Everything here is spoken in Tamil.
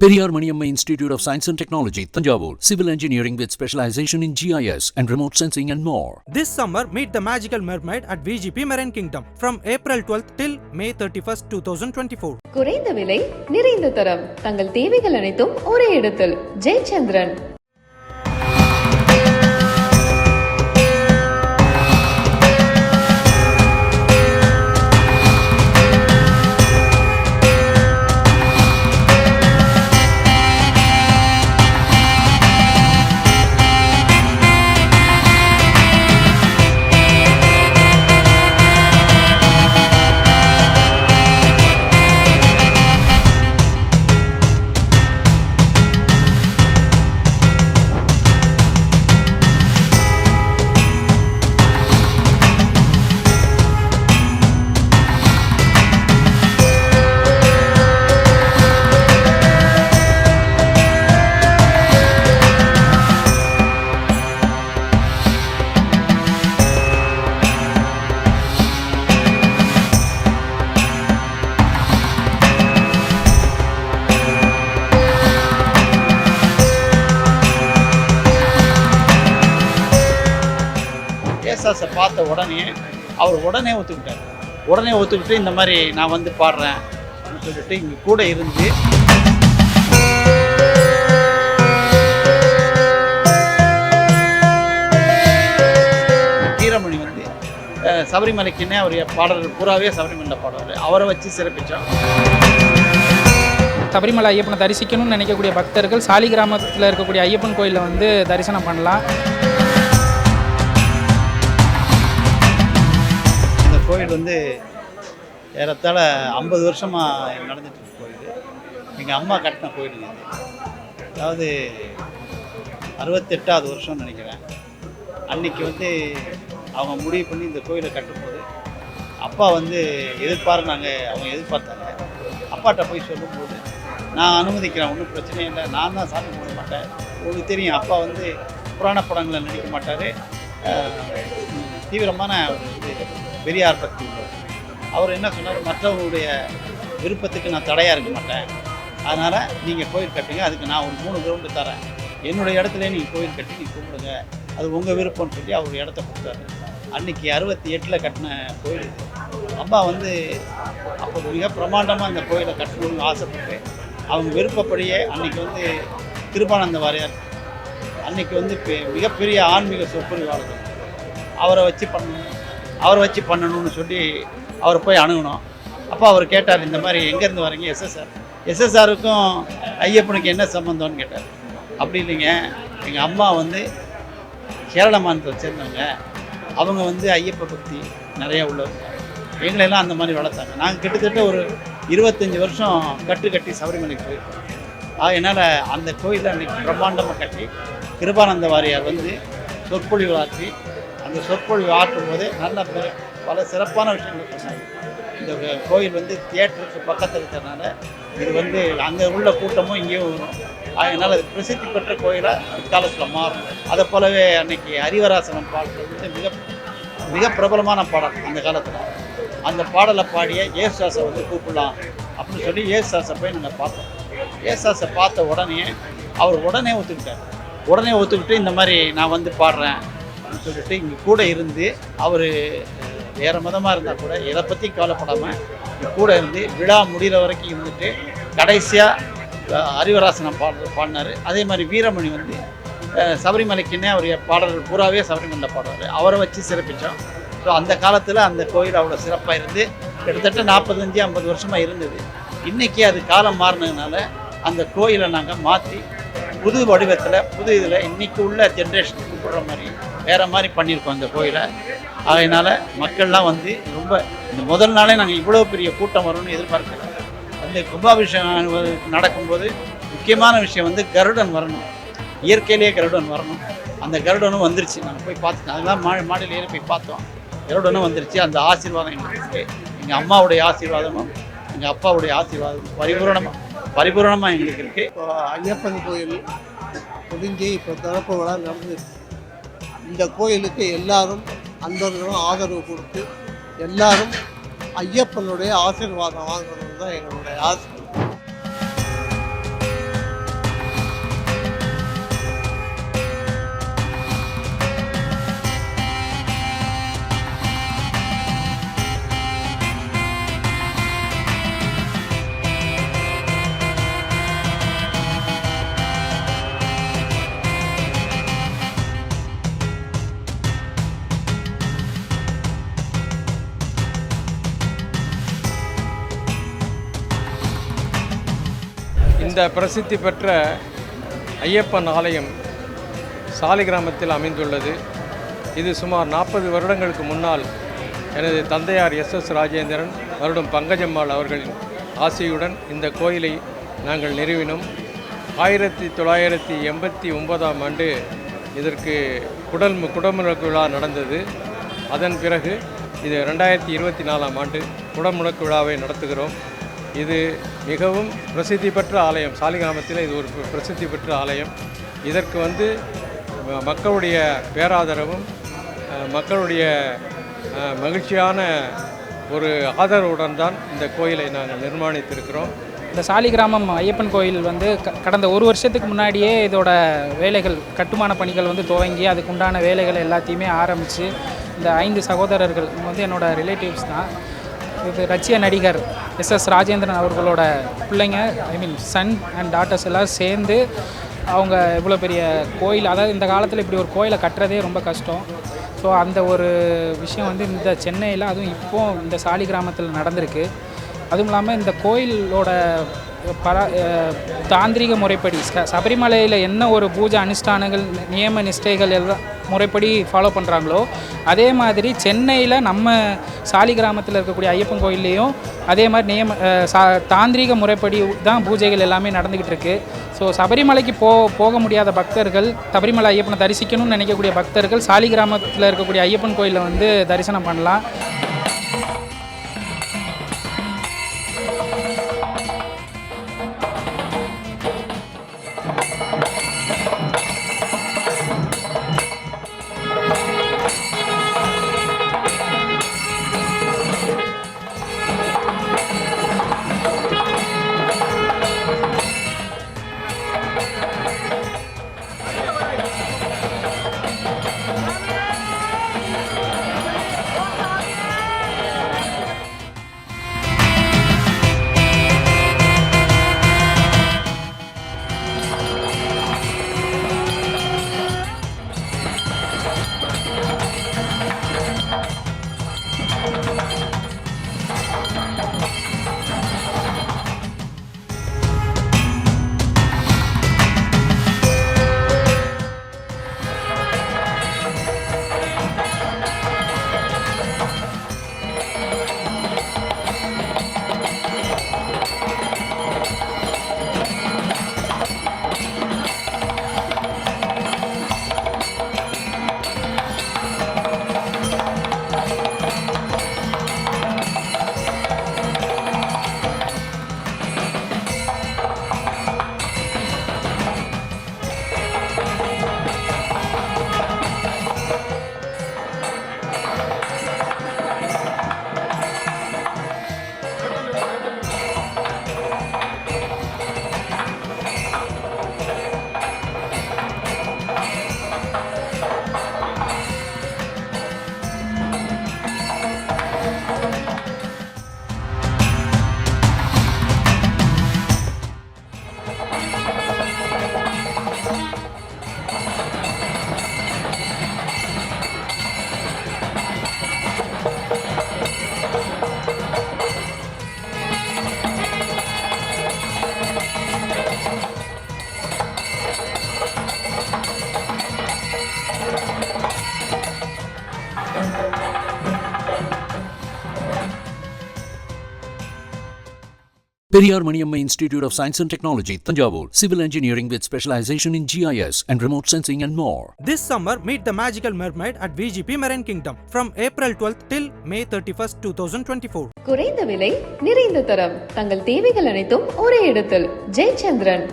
Periyar Maniamma Institute of Science and Technology, Tanjavur. Civil engineering with specialization in GIS and remote sensing and more. This summer, meet the magical mermaid at VGP Marine Kingdom from April 12th till May 31st, 2024. குறைந்த விலை நிறைந்த தரம் தங்கள் தேவைகள் அனைத்தும் ஒரே இடத்தில் ஜெயச்சந்திரன் ஏசாஸை பார்த்த உடனே அவர் உடனே ஒத்துக்கிட்டார். உடனே ஒத்துக்கிட்டு இந்த மாதிரி நான் வந்து பாடுறேன் அப்படின்னு சொல்லிட்டு இங்கே கூட இருந்து வீரமணி வந்து சபரிமலைக்குன்னே அவர் பாடல்கள் பூராவே சபரிமலையில் பாடுவார். அவரை வச்சு சிறப்பிச்சோம் சபரிமலை ஐயப்பனை தரிசிக்கணும்னு நினைக்கக்கூடிய பக்தர்கள் சாலி கிராமத்தில் இருக்கக்கூடிய ஐயப்பன் கோயிலில் வந்து தரிசனம் பண்ணலாம். இந்த கோயில் வந்து ஏறத்தாழ ஐம்பது வருஷமாக நடந்துட்டு கோயில் எங்கள் அம்மா கட்டின கோயிலுங்க இது. அதாவது அறுபத்தெட்டாவது வருஷம்னு நினைக்கிறேன். அன்னைக்கு வந்து அவங்க முடிவு பண்ணி இந்த கோயிலை கட்டும்போது அப்பா வந்து எதிர்பார்னாங்க அவங்க எதிர்பார்த்தாங்க. அப்பாட்ட போய் சொல்லும்போது நான் அனுமதிக்கிறேன் ஒன்றும் பிரச்சனை இல்லை. நான் தான் சாமி கும்பிட மாட்டேன். உங்களுக்கு தெரியும் அப்பா வந்து புராண படங்களில் நடிக்க மாட்டார். தீவிரமான ஒரு இது. பெரியார் பக்தி உள்ளவர் அவர் என்ன சொன்னார்? மற்றவங்களுடைய விருப்பத்துக்கு நான் தடையாக இருக்க மாட்டேன். அதனால் நீங்கள் கோயில் கட்டுங்க. அதுக்கு நான் ஒரு மூணு கிரவுண்டு தரேன். என்னுடைய இடத்துல நீங்கள் கோயில் கட்டி நீங்கள் கும்பிடுங்க. அது உங்கள் விருப்பம்னு சொல்லி அவர் இடத்த கொடுத்தாரு. அன்னைக்கு அறுபத்தி எட்டில் கட்டின கோயில் அம்மா வந்து அப்போ மிக பிரமாண்டமாக அந்த கோயிலை கட்டணும்னு ஆசைப்பட்டு அவங்க விருப்பப்படியே அன்றைக்கி வந்து கிருபானந்த வாரியார் அன்றைக்கி வந்து பெ- மிகப்பெரிய ஆன்மீக சொற்பொழிவாளர் அவரை வச்சு பண்ணணும் அவரை வச்சு பண்ணணும்னு சொல்லி அவரை போய் அணுகணும். அப்போ அவர் கேட்டார் இந்த மாதிரி எங்கேருந்து வரீங்க எஸ்எஸ்ஆர் எஸ்எஸ்ஆருக்கும் ஐயப்பனுக்கு என்ன சம்மந்தம்னு கேட்டார். அப்படி இல்லைங்க. எங்கள் அம்மா வந்து கேரள மாநிலத்தை சேர்ந்தவங்க. அவங்க வந்து ஐயப்ப பக்தி நிறையா உள்ளவங்க. எங்களையெல்லாம் அந்த மாதிரி வளர்த்தாங்க. நாங்கள் கிட்டத்தட்ட ஒரு இருபத்தஞ்சி வருஷம் கட்டு கட்டி சபரிமலைக்கு போயிருக்கோம். என்னால் அந்த கோயிலை அன்றைக்கி பிரம்மாண்டமாக கட்டி கிருபானந்த வாரியார் வந்து சொற்பொழிவு இந்த சொற்பொழிவு ஆற்றும் போது நல்ல பல சிறப்பான விஷயங்கள் சொன்னாங்க. இந்த கோயில் வந்து தியேட்டருக்கு பக்கத்தில் இருக்கிறதுனால இது வந்து அங்கே உள்ள கூட்டமும் இங்கேயும் வரும் அதனால் அது பிரசித்தி பெற்ற கோயிலாக பிற்காலத்தில் மாறும். அதை போலவே அன்னைக்கு ஹரிவராசனம் பாடல் வந்து மிக மிக பிரபலமான பாடல் அந்த காலத்தில். அந்த பாடலை பாடிய ஏசுதாசை வந்து கூப்பிடலாம் அப்படின்னு சொல்லி ஏசுதாசை போய் நாங்கள் பார்த்தோம். ஏசுதாசை பார்த்த உடனே அவர் உடனே ஒத்துக்கிட்டார். உடனே ஒத்துக்கிட்டு இந்த மாதிரி நான் வந்து பாடுறேன். சொல்லிட்டு இங்கே கூட இருந்து அவர் வேறு மதமாக இருந்தால் கூட எதை பற்றி கவலைப்படாமல் கூட இருந்து விழா முடிகிற வரைக்கும் இருந்துட்டு கடைசியாக அறிவராசனம் பாடு பாடினார். அதே மாதிரி வீரமணி வந்து சபரிமலைக்குன்னே அவர் பாடல்கள் பூராவே சபரிமலை பாடுவார். அவரை வச்சு சிறப்பித்தோம் ஸோ அந்த காலத்தில் அந்த கோயில் அவ்வளோ சிறப்பாக இருந்து கிட்டத்தட்ட நாற்பத்தஞ்சு ஐம்பது வருஷமாக இருந்தது. இன்றைக்கி அது காலம் மாறினதுனால அந்த கோயிலை நாங்கள் மாற்றி புது வடிவத்தில் புது இதில் இன்றைக்கி உள்ள ஜென்ரேஷன் கூப்பிடுற மாதிரி வேறு மாதிரி பண்ணியிருக்கோம் அந்த கோயிலை. அதனால் மக்கள்லாம் வந்து ரொம்ப இந்த முதல் நாளே நாங்கள் இவ்வளோ பெரிய கூட்டம் வரும்னு எதிர்பார்க்கல. அந்த கும்பாபிஷேகம் நடக்கும்போது முக்கியமான விஷயம் வந்து கருடன் வரணும். இயற்கையிலேயே கருடன் வரணும். அந்த கருடனும் வந்துருச்சு. நாங்கள் போய் பார்த்துட்டோம். அதெல்லாம் மா மாடியில் ஏறி போய் பார்த்தோம். கருடனும் வந்துருச்சு. அந்த ஆசீர்வாதம் எங்களுக்கு எங்கள் அம்மாவுடைய ஆசீர்வாதமும் எங்கள் அப்பாவுடைய ஆசீர்வாதம் பரிபூரணமாக பரிபூரணமாக எங்களுக்கு இருக்குது இப்போ ஐயப்பன் கோயில் முடிஞ்சு இப்போ திறப்பு விழா நடந்துச்சு இந்த கோயிலுக்கு எல்லாரும் அன்பர்களும் ஆதரவு கொடுத்து எல்லாரும் ஐயப்பனுடைய ஆசீர்வாதம் வாங்கணும் தான் எங்களுடைய ஆசை. இந்த பிரசித்தி பெற்ற ஐயப்பன் ஆலயம் சாலிகிராமத்தில் அமைந்துள்ளது. இது சுமார் நாற்பது வருடங்களுக்கு முன்னால் எனது தந்தையார் எஸ் எஸ் ராஜேந்திரன் வருடம் பங்கஜம்மாள் அவர்களின் ஆசையுடன் இந்த கோயிலை நாங்கள் நிறுவினோம். ஆயிரத்தி தொள்ளாயிரத்தி எண்பத்தி ஒன்பதாம் ஆண்டு இதற்கு குடல் குடமுழக்கு விழா நடந்தது. அதன் பிறகு இது ரெண்டாயிரத்தி இருபத்தி நாலாம் ஆண்டு குடமுழக்கு விழாவை நடத்துகிறோம். இது மிகவும் பிரசித்தி பெற்ற ஆலயம். சாலிகிராமத்தில் இது ஒரு பிரசித்தி பெற்ற ஆலயம். இதற்கு வந்து மக்களுடைய பேராதரவும் மக்களுடைய மகிழ்ச்சியான ஒரு ஆதரவுடன் தான் இந்த கோயிலை நாங்கள் நிர்மாணித்திருக்கிறோம். இந்த சாலிகிராமம் ஐயப்பன் கோயில் வந்து க- கடந்த ஒரு வருஷத்துக்கு முன்னாடியே இதோட வேலைகள் கட்டுமான பணிகள் வந்து துவங்கி அதுக்குண்டான வேலைகள் எல்லாத்தையுமே ஆரம்பித்து இந்த ஐந்து சகோதரர்கள் வந்து என்னோடய ரிலேட்டிவ்ஸ் தான். இது ரஷ்ய நடிகர் எஸ் எஸ் ராஜேந்திரன் அவர்களோட பிள்ளைங்க I mean son and daughters எல்லாம் சேர்ந்து அவங்க இவ்வளோ பெரிய கோயில் அதாவது இந்த காலத்தில் இப்படி ஒரு கோயிலை கட்டுறதே ரொம்ப கஷ்டம். ஸோ அந்த ஒரு விஷயம் வந்து இந்த சென்னையில் அதுவும் இப்போது இந்த சாலி கிராமத்தில் நடந்திருக்கு. அதுவும் இல்லாமல் இந்த கோயிலோட பல தாந்திரிக முறைப்படி சபரிமலையில் என்ன ஒரு பூஜை அனுஷ்டானங்கள் நியம நிஷ்டைகள் எல்லாம் முறைப்படி ஃபாலோ பண்ணுறாங்களோ அதே மாதிரி சென்னையில் நம்ம சாலி கிராமத்தில் இருக்கக்கூடிய ஐயப்பன் கோயில்லையும் அதே மாதிரி நியம சா தாந்திரிக முறைப்படி தான் பூஜைகள் எல்லாமே நடந்துக்கிட்டு இருக்கு. ஸோ சபரிமலைக்கு போ போக முடியாத பக்தர்கள் சபரிமலை ஐயப்பனை தரிசிக்கணும்னு நினைக்கக்கூடிய பக்தர்கள் சாலி கிராமத்தில் இருக்கக்கூடிய ஐயப்பன் கோயிலில் வந்து தரிசனம் பண்ணலாம். Periyar Maniamma Institute of Science and Technology, Tanjavur. Civil engineering with specialization in GIS and remote sensing and more. This summer, meet the magical mermaid at VGP Marine Kingdom from April 12th till May 31st, 2024. குறைந்த விலை நிறைந்த தரம் தங்கள் தேவைகள் அனைத்தும் ஒரே இடத்தில் ஜெயச்சந்திரன்